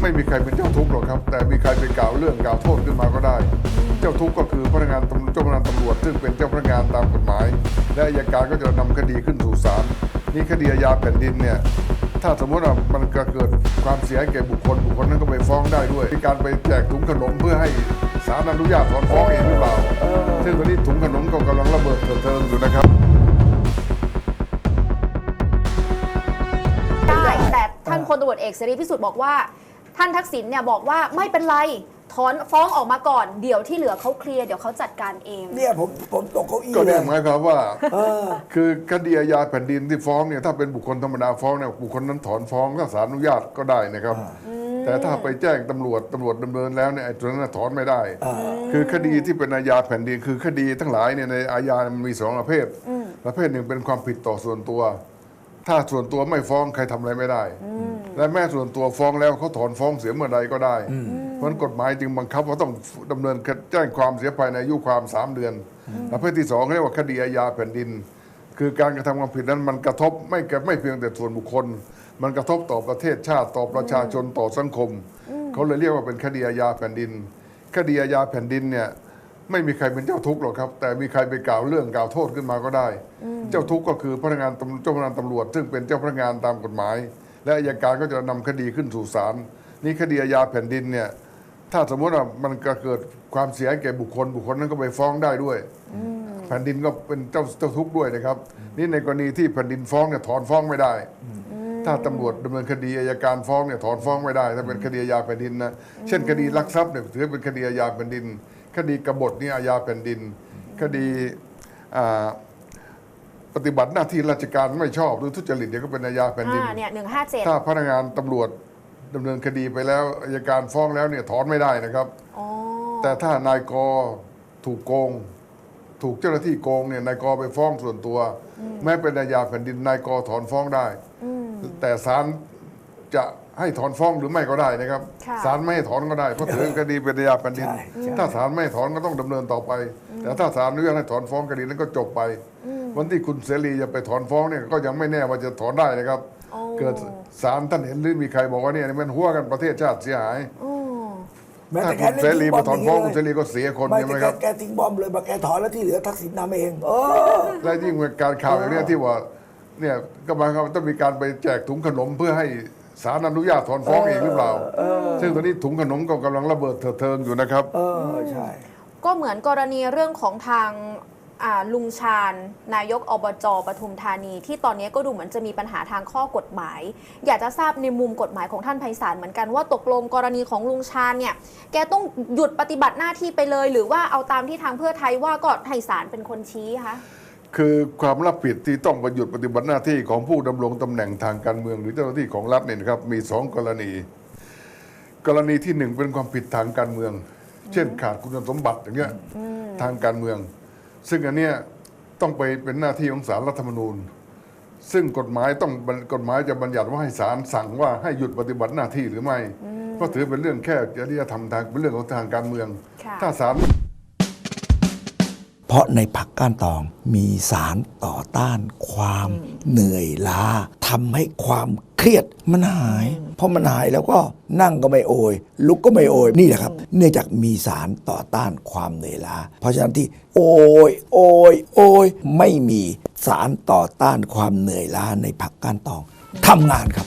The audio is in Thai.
ไม่มีใครเป็นเจ้าทุกข์หรอกครับ แต่มีใครไปกล่าวเรื่องกล่าวโทษขึ้นมาก็ได้ เจ้าทุกข์ก็คือพนักงานตำรวจเจ้าพนักงานตำรวจซึ่งเป็นเจ้าพนักงานตามกฎหมาย และอัยการก็จะนำคดีขึ้นสู่ศาลนี่คดีอาญาแผ่นดินเนี่ยถ้าสมมติว่ามันเกิดความเสียหายแก่บุคคลบุคคลนั้นก็ไปฟ้องได้ด้วยมีการไปแจกถุงขนมเพื่อให้ศาลอนุญาตถอนฟ้องเองหรือเปล่าซึ่งตอนนี้ถุงขนมก็กำลังระเบิดเถิดเทิงอยู่นะครับได้แต่ท่านพลตำรวจเอกเสรีพิสุทธิ์บอกว่า ท่านทักษิณเนี่ยบอกว่าไม่เป็นไรถอนฟ้องออกมาก่อนเดี๋ยวที่เหลือเขาเคลียร์เดี๋ยวเขาจัดการเอง เนี่ยผมผมตกเก้าอี้ก็เลเนี่ยยหมายความว่า เออ คือคดีอาญาแผ่นดินที่ฟ้องเนี่ยถ้าเป็นบุคคลธรรมดาฟ้องเนี่ยบุคคลนั้นถอนฟ้องถ้าศาลอนุญาตก็ได้นะครับ แต่ถ้าไปแจ้งตำรวจตำรวจดำเนินแล้วเนี่ยไอ้ตัวนั้นนะถอนไม่ได้ คือคดีที่เป็นอาญาแผ่นดิน คือคดีทั้งหลายเนี่ยในอาญามันมีสองประเภท ประเภทหนึ่งเป็นความผิดต่อส่วนตัว ถ้าส่วนตัวไม่ฟ้องใครทำอะไรไม่ได้ และแม่ส่วนตัวฟ้องแล้วเขาถอนฟ้องเสียเมื่อใดก็ได้เพราะฉะนั้นกฎหมายจึงบังคับว่าต้องดำเนินแจ้งความเสียภายในอายุความสามเดือนประเภทที่สองเรียกว่าคดีอาญาแผ่นดิน คือการกระทำความผิดนั้นมันกระทบไม่แค่ไม่เพียงแต่ส่วนบุคคล มันกระทบต่อประเทศชาติต่อประชาชนต่อสังคม เขาเลยเรียกว่าเป็นคดีอาญาแผ่นดิน คดีอาญาแผ่นดินเนี่ย ไม่มีใครเป็นเจ้าทุกข์หรอกครับ แต่มีใครไปกล่าวเรื่องกล่าวโทษขึ้นมาก็ได้ เจ้าทุกข์ก็คือพนักงานตำเจ้าพนักงานตำรวจ ซึ่งเป็นเจ้าพนักงานตามกฎหมาย และอัยการก็จะนำคดีขึ้นสู่ศาลนี่คดีอาญาแผ่นดินเนี่ยถ้าสมมติว่ามันเกิดความเสียหายแก่บุคคล บุคคลนั้นก็ไปฟ้องได้ด้วยแผ่นดินก็เป็นเจ้าเจ้าทุกข์ด้วยนะครับ นี่ในกรณีที่แผ่นดินฟ้องเนี่ยถอนฟ้องไม่ได้ ถ้าตำรวจดำเนินคดีอายการฟ้องเนี่ยถอนฟ้องไม่ได้ ถ้าเป็นคดีอาญาแผ่นดินนะเช่นคดีลักทรัพย์เนี่ยถือเป็นคดีอาญาแผ่นดิน คดีกบฏนี่อาญาแผ่นดิน คดีอ่าปฏิบัติหน้าที่ราชการไม่ชอบหรือทุจริตเนี่ยก็เป็นอาญาแผ่นดินอ่าเนี่ยหนึ่งห้าเจ็ดถ้าพนักงานตำรวจดำเนินคดีไปแล้วอายการฟ้องแล้วเนี่ยถอนไม่ได้นะครับอ๋อแต่ถ้านายกถูกโกง ถูกเจ้าหน้าที่โกงเนี่ยนายกไปฟ้องส่วนตัว แม้เป็นอาญาแผ่นดินนายกถอนฟ้องได้ แต่ศาลจะให้ถอนฟ้องหรือไม่ก็ได้นะครับค่ะศาลไม่ให้ถอนก็ได้เพราะถือคดีเป็นอาญาแผ่นดิน ใช่ใช่ ถ้าศาลไม่ให้ถอนก็ต้องดำเนินต่อไป แต่ถ้าศาลอนุญาตให้ถอนฟ้องคดีนั้นก็จบไป วันที่คุณเสรีจะไปถอนฟ้องเนี่ยก็ยังไม่แน่ว่าจะถอนได้นะครับ โอ้ เกิดศาลท่านเห็นหรือมีใครบอกว่าเนี่ยมันหัวกันประเทศชาติเสียหาย อืม แม้ถ้าแต่แกคุณเสรีมาถอนฟ้องคุณเสรีก็เสียคนไม่ใช่ไหมแต่ครับแกแกทิ้งบอมเลยบอกแกถอนแล้วที่เหลือทักษิณนำเอง เออ และยิ่งเป็นการข่าวอย่างเนี้ยที่ว่า เนี่ยก็หมายความว่าต้องมีการไปแจกถุงขนมเพื่อให้ศาลอนุญาตถอนฟ้องเองหรือเปล่า ซึ่งตอนนี้ถุงขนมก็กำลังระเบิดเถิดเทิงอยู่นะครับ เออใช่ ก็เหมือนกรณีเรื่องของทางอ่าลุงชาญ นายกอบจปทุมธานี ที่ตอนนี้ก็ดูเหมือนจะมีปัญหาทางข้อกฎหมาย อยากจะทราบในมุมกฎหมายของท่านไพศาลเหมือนกันว่าตกลงกรณีของลุงชาญเนี่ย แกต้องหยุดปฏิบัติหน้าที่ไปเลย หรือว่าเอาตามที่ทางเพื่อไทยว่าก็ไทยศาลเป็นคนชี้คะ คือความรับผิดที่ต้องประยุดปฏิบัติหน้าที่ของผู้ดำรงตำแหน่งทางการเมืองหรือเจ้าหน้าที่ของรัฐเนี่ยนะครับมีสองกรณี กรณีที่หนึ่งเป็นความผิดทางการเมือง เช่นขาดคุณสมบัติอย่างเงี้ยทางการเมือง ซึ่งอันเนี้ยต้องไปเป็นหน้าที่ของศาลรัฐธรรมนูญ ซึ่งกฎหมายต้องกฎหมายจะบัญญัติว่าให้ศาลสั่งว่าให้หยุดปฏิบัติหน้าที่หรือไม่เพราะถือเป็นเรื่องแค่จริยธรรมทางเป็นเรื่องของทางการเมืองค่ะถ้าศาลเพ ราะในผักก้านตองมีสารต่อต้านความเหนื่อยล้าทำให้ความเครียดมันหายพอมันหายแล้วก็นั่งก็ไม่โอย ลุกก็ไม่โอยนี่แหละครับ เนื่องจากมีสารต่อต้านความเหนื่อยล้า เพราะฉะนั้นที่โอยโอยโอยไม่มีสารต่อต้านความเหนื่อยล้าในผักก้านตองทำงานครับ